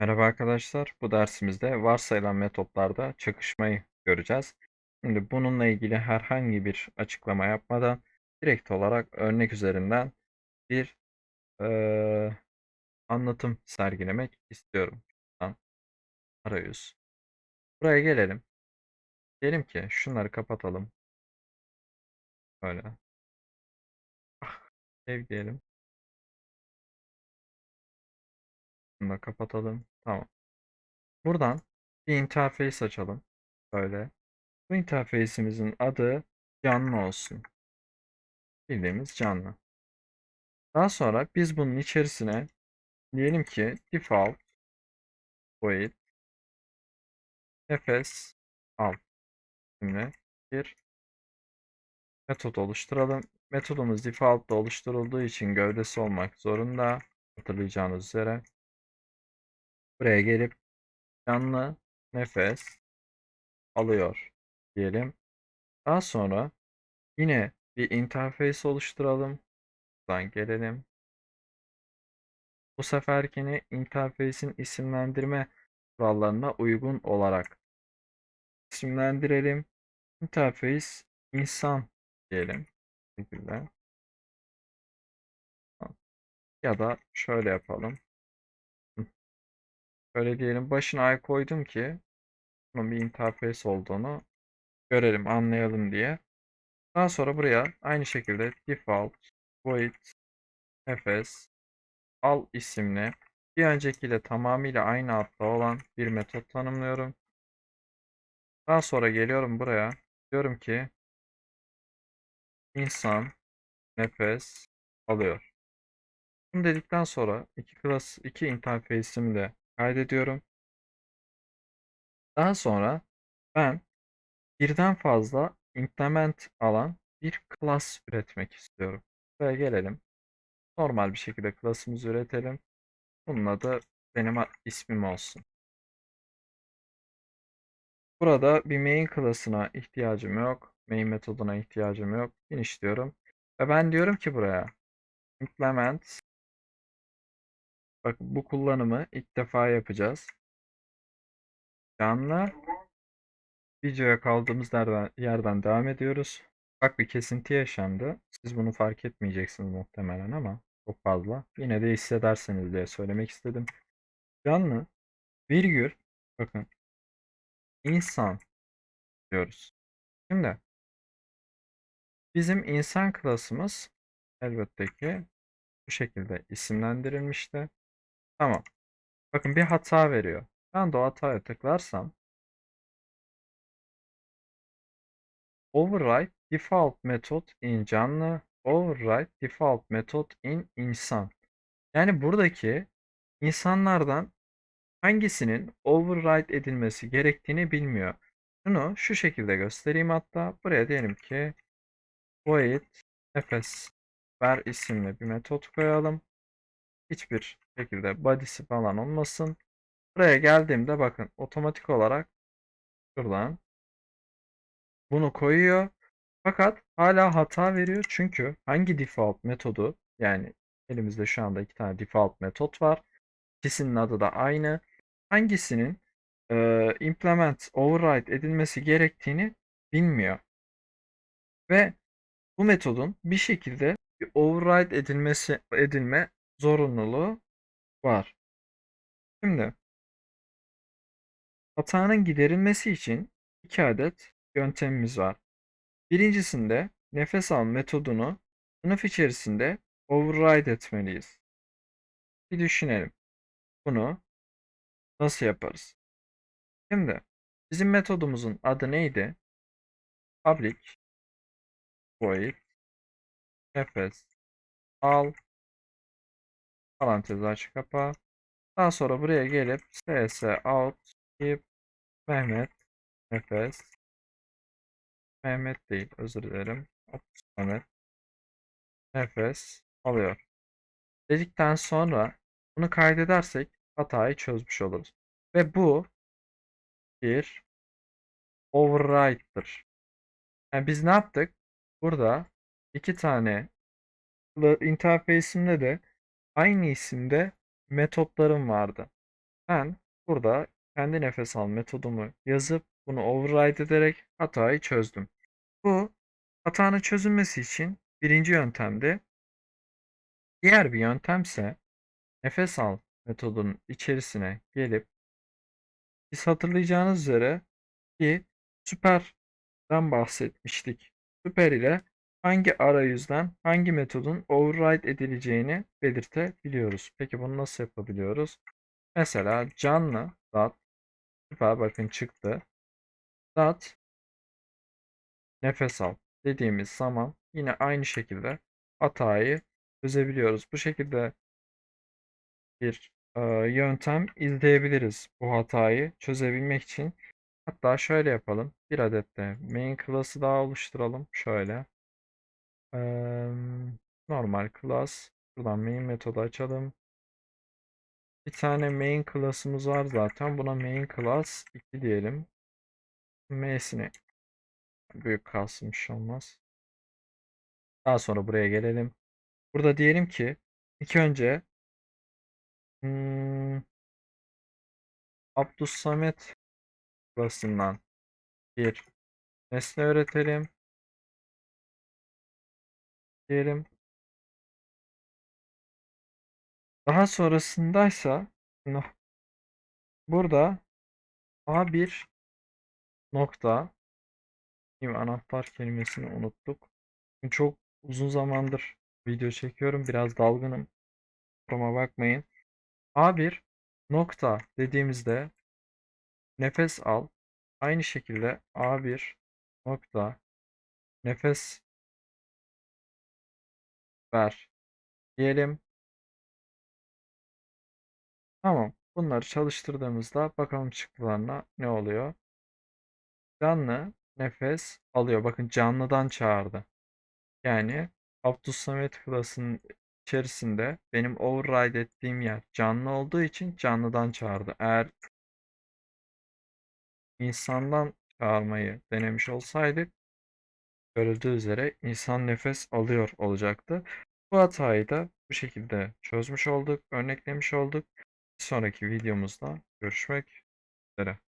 Merhaba arkadaşlar. Bu dersimizde varsayılan metotlarda çakışmayı göreceğiz. Şimdi bununla ilgili herhangi bir açıklama yapmadan direkt olarak örnek üzerinden bir eee, anlatım sergilemek istiyorum. Şuradan arayüz. Buraya gelelim. Diyelim ki şunları kapatalım. Böyle. Ah, Ev diyelim. Bunu da kapatalım. Tamam. Buradan bir interface açalım. Böyle. Bu interface'imizin adı canlı olsun. Bildiğimiz canlı. Daha sonra biz bunun içerisine diyelim ki default void nefes al isimli bir metot oluşturalım. Metodumuz default'ta oluşturulduğu için gövdesi olmak zorunda. Hatırlayacağınız üzere. Buraya gelip canlı nefes alıyor diyelim. Daha sonra yine bir interface oluşturalım. Buradan gelelim. Bu seferkini interface'in isimlendirme kurallarına uygun olarak isimlendirelim. Interface insan diyelim. Şekilde. Ya da şöyle yapalım. Hı. Şöyle diyelim. Başına ay koydum ki bunun bir interface olduğunu görelim, anlayalım diye. Daha sonra buraya aynı şekilde default void nefes al isimli bir öncekiyle tamamıyla aynı adda olan bir metot tanımlıyorum. Daha sonra geliyorum buraya. Diyorum ki insan nefes alıyor. Bunu dedikten sonra iki class iki interface'imi de kaydediyorum. Daha sonra ben birden fazla implement alan bir class üretmek istiyorum. Buraya gelelim. Normal bir şekilde class'ımızı üretelim. Bunun adı benim ismim olsun. Burada bir main class'ına ihtiyacım yok. Main metoduna ihtiyacım yok. Finish diyorum. Ve ben diyorum ki buraya implement Bak bu kullanımı ilk defa yapacağız. Canlı videoya kaldığımız yerden, yerden devam ediyoruz. Bak bir kesinti yaşandı. Siz bunu fark etmeyeceksiniz muhtemelen ama çok fazla. Yine de hissedersiniz diye söylemek istedim. Canlı virgül bakın insan diyoruz. Şimdi bizim insan klasımız elbette ki bu şekilde isimlendirilmişti. Tamam. Bakın bir hata veriyor. Ben de o hataya tıklarsam Override default method in canlı. Override default method in insan. Yani buradaki insanlardan hangisinin override edilmesi gerektiğini bilmiyor. Bunu şu şekilde göstereyim hatta. Buraya diyelim ki void nefes ver isimli bir metot koyalım. Hiçbir şekilde body'si falan olmasın. Buraya geldiğimde bakın otomatik olarak şuradan bunu koyuyor. Fakat hala hata veriyor çünkü hangi default metodu yani elimizde şu anda iki tane default metot var. İkisinin adı da aynı. Hangisinin e, implement override edilmesi gerektiğini bilmiyor. Ve bu metodun bir şekilde bir override edilmesi edilme zorunluluğu var. Şimdi hatanın giderilmesi için iki adet yöntemimiz var. Birincisinde nefes al metodunu sınıf içerisinde override etmeliyiz. Bir düşünelim. Bunu nasıl yaparız? Şimdi bizim metodumuzun adı neydi? Public void nefes al parantez aç kapa. Daha sonra buraya gelip cs out keep Mehmet nefes Mehmet değil özür dilerim. Mehmet nefes alıyor. Dedikten sonra bunu kaydedersek hatayı çözmüş oluruz. Ve bu bir override'dır. Yani biz ne yaptık? Burada iki tane interface'imde de aynı isimde metotlarım vardı. Ben burada kendi nefes al metodumu yazıp bunu override ederek hatayı çözdüm. Bu hatanın çözülmesi için birinci yöntemdi. Diğer bir yöntemse nefes al metodunun içerisine gelip biz hatırlayacağınız üzere ki süperden bahsetmiştik. Süper ile hangi arayüzden hangi metodun override edileceğini belirtebiliyoruz. Peki bunu nasıl yapabiliyoruz? Mesela canlı dot süper bakın çıktı. Dot nefes al dediğimiz zaman yine aynı şekilde hatayı çözebiliyoruz. Bu şekilde bir e, yöntem izleyebiliriz bu hatayı çözebilmek için. Hatta şöyle yapalım. Bir adet de main class'ı daha oluşturalım. Şöyle. Normal class. Buradan main metodu açalım. Bir tane main class'ımız var zaten. Buna main class 2 diyelim. M'sini büyük kalsın bir şey olmaz. Daha sonra buraya gelelim. Burada diyelim ki ilk önce hmm, Abdussamet class'ından bir nesne öğretelim. Diyelim. Daha sonrasındaysa burada A1 nokta anahtar kelimesini unuttuk. Çok uzun zamandır video çekiyorum. Biraz dalgınım. Kusuruma bakmayın. A1 nokta dediğimizde nefes al. Aynı şekilde A1 nokta nefes ver diyelim. Tamam. Bunları çalıştırdığımızda bakalım çıktılarına ne oluyor. Canlı nefes alıyor. Bakın canlıdan çağırdı. Yani Abdülsamet klasının içerisinde benim override ettiğim yer canlı olduğu için canlıdan çağırdı. Eğer insandan çağırmayı denemiş olsaydık görüldüğü üzere insan nefes alıyor olacaktı. Bu hatayı da bu şekilde çözmüş olduk, örneklemiş olduk. Bir sonraki videomuzda görüşmek üzere.